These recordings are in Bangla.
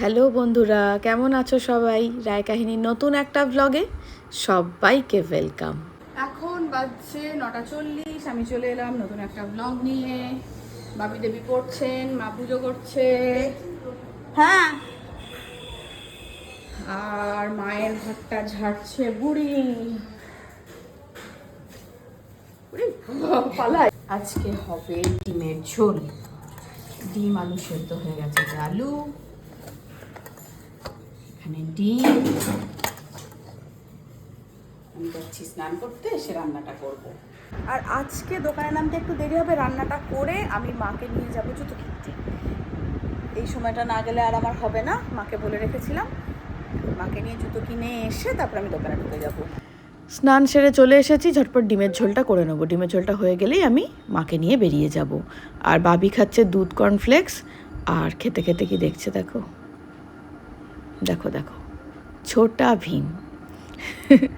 হ্যালো বন্ধুরা, কেমন আছো সবাই? রায় কাহিনীর নতুন একটা ব্লগে সবাইকে ওয়েলকাম এখন বাজছে নটা চল্লিশ, আমি চলে এলাম নতুন একটা ব্লগ নিয়ে। বাবি দেবী পড়ছেন, মা পুজো করছে। হ্যাঁ। আর মায়ের ঘরটা ঝাড়ছে বুড়ি। পালায় আজকে হবে ডিমের ঝোল। ডিম আলু সেদ্ধ হয়ে গেছে আলু। এখানে ডিম। আমি যাচ্ছি স্নান করতে, এসে রান্নাটা করব। আর আজকে দোকানে নামতে একটু দেরি হবে, রান্নাটা করে আমি মাকে নিয়ে যাব জুতো কিনতে। এই সময়টা না গেলে আর আমার হবে না, মাকে বলে রেখেছিলাম। মাকে নিয়ে জুতো কিনে এসে তারপর আমি দোকানে ঢুকে যাব। স্নান সেরে চলে এসেছি, ঝটপট ডিমের ঝোলটা করে নেব। ডিমের ঝোলটা হয়ে গেলেই আমি মাকে নিয়ে বেরিয়ে যাব। আর বাবি খাচ্ছে দুধ কর্নফ্লেক্স, আর খেতে খেতে কি দেখছে দেখো? দেখো দেখো। ছোটা ভীম।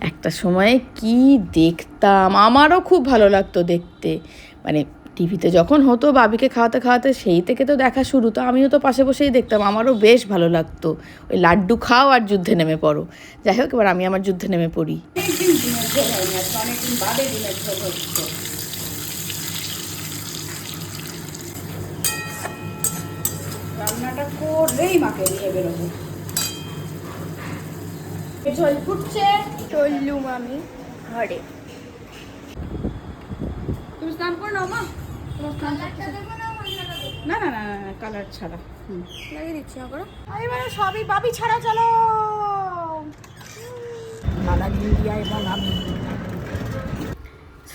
একটা সময়ে কি দেখতাম? আমারও খুব ভালো লাগতো দেখতে। মানে টিভিতে যখন হতো, বাবিকে খাওয়াতে খাওয়াতে, সেই থেকে তো দেখা শুরু। তো আমিও তো পাশে বসেই দেখতাম। আমারও বেশ ভালো লাগতো। ওই লাড্ডু খাও আর যুদ্ধে নেমে পড়ো। যাই হোক, এবার আমি আমার যুদ্ধে নেমে পড়ি। অনেকদিন বাদে করলেই মাকে নিয়ে বেরোবো। ঝোল ফুটছে। চললুম আমি ঘরে। তুমি স্নান করে নাও মা। না না না না কালার ছাড়া। হুম। লাগিয়ে দিচ্ছি না করো। এবারে সবই বাবি ছাড়া চলো। কালার ইন্ডিয়া এবং আমি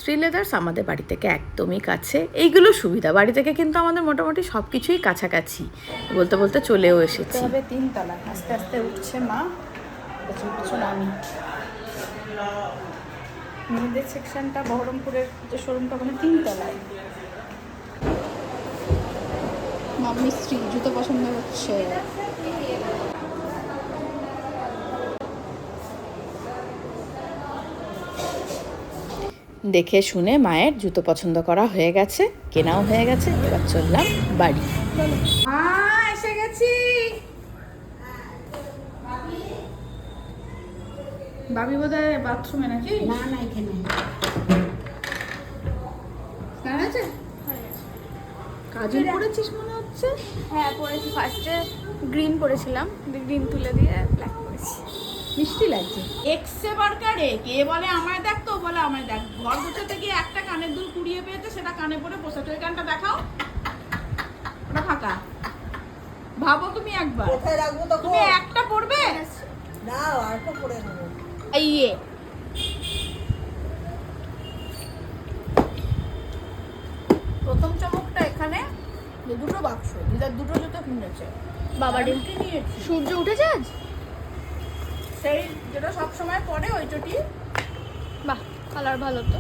শ্রীলেদার্স আমাদের বাড়ি থেকে একদমই কাছে। এইগুলো সুবিধা। বাড়ি থেকে কিন্তু আমাদের মোটামুটি সব কিছুই কাছাকাছি। বলতে বলতে চলেও এসেছি। হবে তিনতলা। আস্তে আস্তে উঠছে মা। আমি মেয়েদের সেকশনটা বহরমপুরের যে শোরুমটা মানে তিনতলায়। মাম্মি স্ত্রী জুতো পছন্দ হচ্ছে। দেখে শুনে মায়ের জুতো পছন্দ করা হয়ে গেছে কেনাও হয়ে গেছে এবার চললাম বাড়ি। এসে গেছি। বাবি বোধ হয় বাথরুমে নাকি? না না এখানে স্নান আছে কাজল করেছিস মনে হচ্ছে? হ্যাঁ পরেছি ফার্স্টে গ্রিন পরেছিলাম গ্রিন তুলে দিয়ে ব্ল্যাক পরেছি মিষ্টি লাগছে। এক্সে বার্কারে কে বলে আমায় দেখ তো বলে আমায় দেখ। ঘর গোছাতে গিয়ে একটা কানের দুল কুড়িয়ে পেয়েছে সেটা কানে পরে বসে। ওই গানটা দেখাও। ওটা ফাঁকা। ভাবো তুমি একবার। কোথায় রাখব তখন? তুমি একটা পড়বে? না আরেকটা পরে নেব। ইয়ে প্রথম চমকটা এখানে। দুটো বাক্স দিদার দুটো জুতো কিনেছে। বাবা রে কি নিয়েছি। সূর্য উঠেছে আজ? সেই যেটা সব সময় পরে ওই চটি বাহ কালার ভালো তো।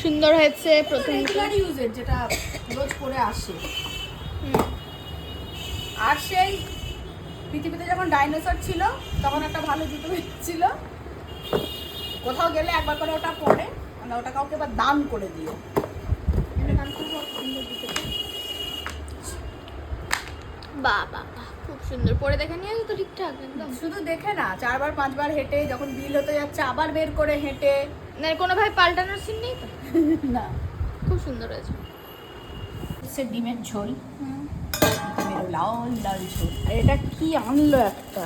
সুন্দর হয়েছে প্রথম রেগুলার ইউজের যেটা রোজ পরে আসে। আর সেই পৃথিবীতে যখন ডাইনোসর ছিল তখন একটা ভালো জুতো ছিল। কোথাও গেলে একবার করে ওটা পরে মানে ওটা কাউকে এবার দান করে দিও বাহ বাহ বাহ খুব সুন্দর। পরে দেখে নিয়ে তো ঠিকঠাক একদম। শুধু দেখে না চারবার পাঁচবার হেঁটে যখন বিল হতে যাচ্ছে আবার বের করে হেঁটে। না কোনো ভাই পাল্টানোর সিন নেই তো? না। খুব সুন্দর হয়েছে। সে ডিমের ঝোল। ডিমের লাল লাল ঝোল। আর এটা কি আনলো একটা?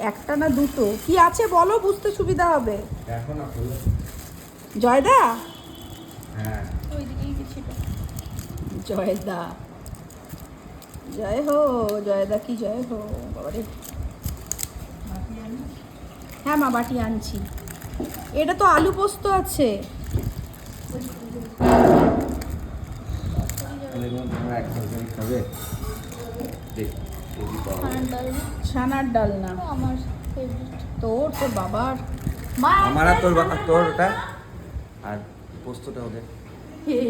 একটা না দুটো? কি আছে বলো বুঝতে সুবিধা হবে। এখন না। জয়দা? হ্যাঁ। ওই দিকেই ছিল জয়দা। জয় হো জয়দা কি জয় হো বাবারে হ্যাঁ মা বাটি আনছি। এটা তো আলু পোস্ত আছে। ডাল ছানার ডালনা তো আমার তোর তোর বাবার মা আমার তোর তোর ওটা আর পোস্তটা ওদের হে।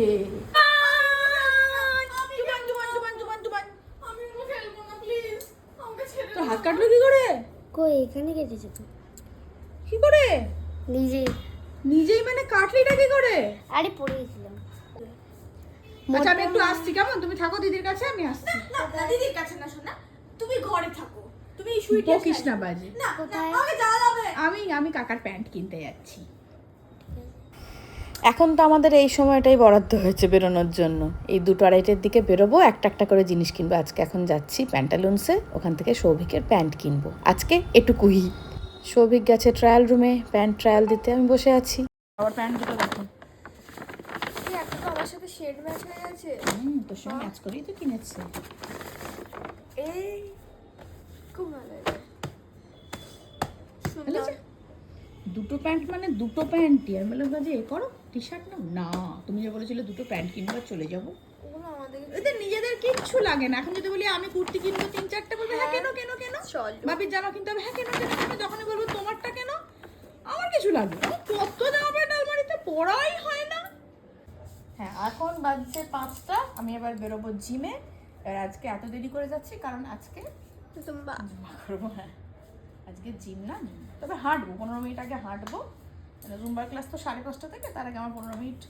জুবান, জুবান, জুবান, জুবান, জুবান। তোর হাত কাটলো কি করে কই এখানে কেটে যেত কি করে? নিজে। নিজেই মানে কাটলিটা কি করে? আরে পড়ে গেছিলাম আচ্ছা আমি একটু আসছি কেমন? তুমি থাকো দিদির কাছে আমি আসছি। না দিদির কাছে না শোনা তুমি ঘরে থাকো। তুমি শুইতে বকিস না বাজে। যাবে আমি আমি কাকার প্যান্ট কিনতে যাচ্ছি। এখন তো আমাদের এই সময়টাই বরাদ্দ হয়েছে বেরোনোর জন্য। এই দুটো আড়াইটের দিকে বেরোবো একটা একটা করে জিনিস কিনবো। আজকে এখন যাচ্ছি প্যান্টালুন্সে ওখান থেকে সৌভিকের প্যান্ট কিনবো। আজকে এটুকুই। সৌভিক গেছে ট্রায়াল রুমে প্যান্ট ট্রায়াল দিতে। আমি বসে আছি। আবার প্যান্ট দুটো দেখো। এই একটা তো আমার সাথে শেড ম্যাচ হয়ে গেছে। হুম তোর সঙ্গে ম্যাচ করেই তো কিনেছে। এই খুব ভালো? দুটো প্যান্ট মানে দুটো প্যান্টই আমি বললাম যে এ করো। টি শার্ট নাও না তুমি যে বলেছিলে দুটো প্যান্ট কিনবো চলে যাব। আমাদের এদের নিজেদের কিচ্ছু লাগে না। এখন যদি বলি আমি কুর্তি কিনবো তিন চারটে বলবে হ্যাঁ কেন কেন কেন? চল। বাবির জামা কিনতে হবে হ্যাঁ কেন কেন কেন? যখনই বলব তোমারটা কেন? আমার কিছু না। আমার কত জামা প্যান্ট আলমারিতে? পড়াই হয় না। হ্যাঁ এখন বাজছে পাঁচটা। আমি এবার বেরোবো জিমে। এবার আজকে এত দেরি করে যাচ্ছি কারণ আজকে করব হ্যাঁ। আজকে জিম না তবে হাঁটবো পনেরো মিনিট আগে হাঁটবো। জুম্বার ক্লাস তো সাড়ে পাঁচটা থেকে, তার আগে আমার পনেরো মিনিট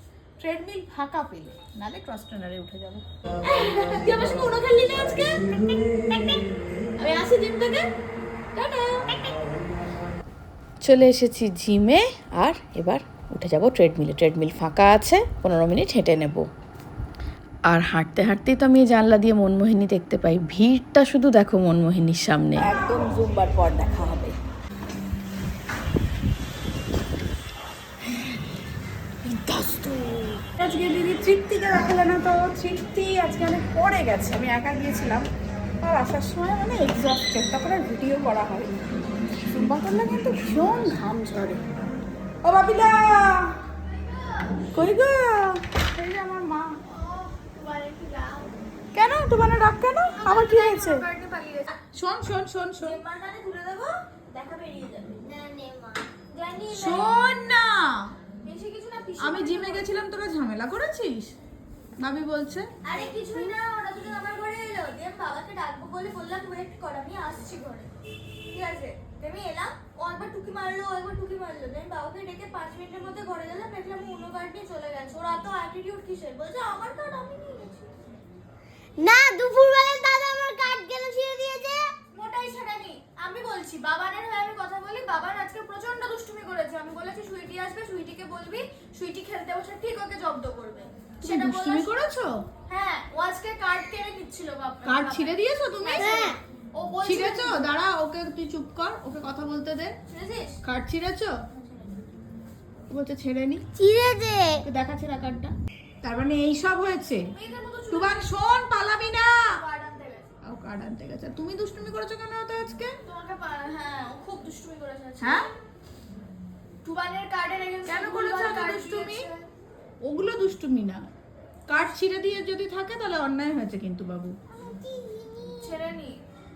ট্রেডমিল ফাঁকা পেলে, নালে ক্রস ট্রেনারে উঠে যাব। চলে এসেছি জিমে আর এবার উঠে যাব ট্রেডমিলে ট্রেডমিল ফাঁকা আছে, পনেরো মিনিট হেঁটে নেব। আর হাঁটতে হাঁটতেই তো আমি জানলা দিয়ে মনমোহিনী দেখতে পাই। ভিড়টা শুধু দেখো মনমোহিনীর সামনে। একদম জুম্বার পর দেখা হবে আজকে দিদি তৃপ্তিকে দেখালে না তো তৃপ্তি আজকে অনেক পড়ে গেছে। আমি একা গিয়েছিলাম আর আসার সময় মানে এক্সস্টেড তারপরে ভিডিও করা হয়নি। করলে কিন্তু ভীষণ ঘাম ঝরে। ও বাপিলা কই গো? এই যে আমার মা। কেন? তোমার ডাক কেন? আবার কি হয়েছে? শোন শোন শোন শোন। শোন না। আমি জিমে গেছিলাম তোরা ঝামেলা করেছিস? ভাবি বলছে। আরে কিছুই না ওরা দুজন আমার ঘরে এলো। দিয়ে আমি বাবাকে ডাকবো বলে বললাম ওয়েট কর আমি আসছি ঘরে। ঠিক আছে আমি এলাম। ও একবার টুকি মারলো ও একবার টুকি মারলো। দিয়ে আমি বাবাকে ডেকে পাঁচ মিনিটের মধ্যে ঘরে গেলাম দেখলাম অন্য কার্ড নিয়ে চলে গেছে। ওরা তো অ্যাটিটিউড কিসের? বলছে আমার কার্ড আমি নিয়ে গেছি। না দুপুরবেলা দাদা আমার কার্ড কেন ছিঁড়ে দিয়েছে? মোটাই ছেড়েনি আমি বলছি বাবানের হয়ে আমি বাবান আজকে প্রচণ্ড দুষ্টুমি করেছে। আমি বলেছি সুইটি আসবে সুইটিকে বলবি সুইটি খেলতে বসে ঠিক ওকে জব্দ করবে। সেটা দুষ্টুমি করেছ? হ্যাঁ ও আজকে কার্ড কেড়ে নিচ্ছিল বাপ কার্ড ছিঁড়ে দিয়েছ তুমি? হ্যাঁ। ও বলছিল ছিঁড়েছো? দাঁড়া ওকে তুই চুপ কর ওকে কথা বলতে দে। ছিঁড়েছিস? কার্ড ছিঁড়েছো? ও বলছে ছেড়ে নি ছিঁড়েছে তো দেখা ছেঁড়া কার্ডটা তার মানে এই সব হয়েছে। তুবার শোন পালাবি না। কার্ড আনতে গেছে। কার্ড তুমি দুষ্টুমি করেছ কেন তো আজকে? তোমাকে হ্যাঁ ও খুব দুষ্টুমি করেছে হ্যাঁ? টুবানের কার্ডের এগেন্স্ট কেন করেছ দুষ্টুমি? ওগুলো দুষ্টুমি না। কার্ড ছিঁড়ে দিয়ে যদি থাকে তাহলে অন্যায় হয়েছে কিন্তু বাবু। ছেড়ে নি।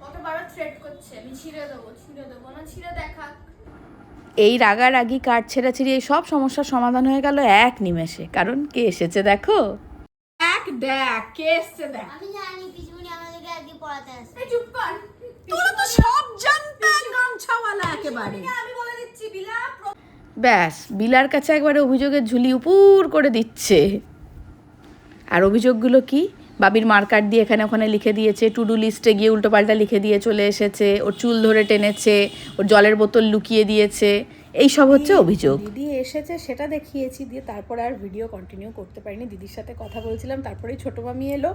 ওকে বারবার থ্রেট করছে। আমি ছিঁড়ে দেবো ছিঁড়ে দেবো। না ছিঁড়ে দেখা এই রাগারাগি কাঠ ছেঁড়াছিড়ি এই সব সমস্যার সমাধান হয়ে গেল এক নিমেষে। কারণ কে এসেছে দেখো? এক দেখ কে এসেছে দেখ। আমি জানি পিছুনি আমাদেরকে আজকে চুপ কর। তোরা তো সব জানতা গামছাওয়ালা একেবারে। আমি বলে দিচ্ছি বিলা ব্যাস বিলার কাছে একবারে অভিযোগের ঝুলি উপুর করে দিচ্ছে। আর অভিযোগগুলো কি? বাবির মার্কার দিয়ে এখানে ওখানে লিখে দিয়েছে টু ডু লিস্টে গিয়ে উল্টোপাল্টা লিখে দিয়ে চলে এসেছে ওর চুল ধরে টেনেছে ওর জলের বোতল লুকিয়ে দিয়েছে। এই সব হচ্ছে অভিযোগ। দিদি এসেছে সেটা দেখিয়েছি দিয়ে তারপরে আর ভিডিও কন্টিনিউ করতে পারিনি। দিদির সাথে কথা বলছিলাম তারপরেই ছোটো মামি এলো।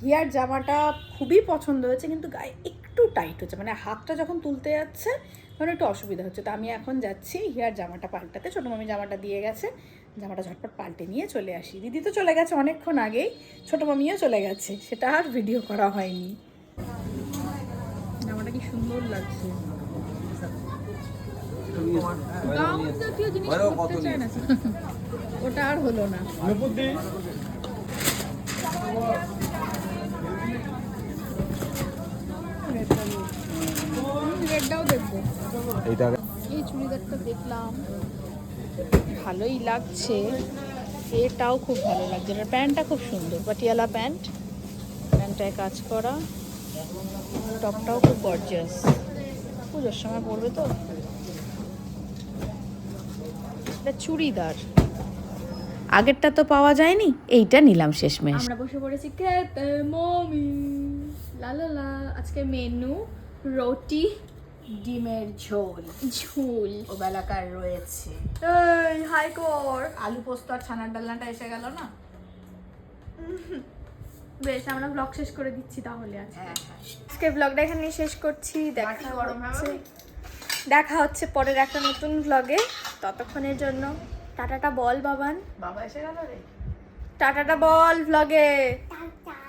হিয়ার জামাটা খুবই পছন্দ হয়েছে কিন্তু গায়ে একটু টাইট হচ্ছে মানে হাতটা যখন তুলতে যাচ্ছে তখন একটু অসুবিধা হচ্ছে। তো আমি এখন যাচ্ছি হিয়ার জামাটা পাল্টাতে ছোটো মামি জামাটা দিয়ে গেছে। জামাটা ঝটপট পাল্টে নিয়ে চলে আসি। দিদি তো চলে গেছে অনেকক্ষণ আগেই ছোটো মামিও চলে গেছে সেটা আর ভিডিও করা হয়নি। জামাটা কি সুন্দর লাগছে। ওটা আর হলো না। রেডটাও দেখব। এই চুড়িদারটা দেখলাম। ভালোই লাগছে। এটাও খুব ভালো লাগছে। এটার প্যান্টটা খুব সুন্দর। পাটিয়ালা প্যান্ট। প্যান্টটায় কাজ করা। টপটাও খুব গর্জিয়াস পুজোর সময় পরবে তো? এটা চুড়িদার। আগেরটা তো পাওয়া যায়নি এইটা নিলাম শেষমেশ। আমরা বসে পড়েছি খেতে মমি। লা লা লা। আজকে মেনু রুটি ডিমের ঝোল। ঝোল। ও বেলাকার রয়েছে। এই হাই কর। আলু পোস্ত আর ছানার ডালনাটা এসে গেল না? বেশ আমরা ব্লগ শেষ করে দিচ্ছি তাহলে আজকে। হ্যাঁ হ্যাঁ। আজকে ব্লগটা এখানে শেষ করছি। দেখা গরম? দেখা হচ্ছে পরের একটা নতুন ব্লগে ততক্ষণের জন্য। টাটাটা বল বাবান। বাবা এসে গেল রে। টাটাটা বল ব্লগে টাটা।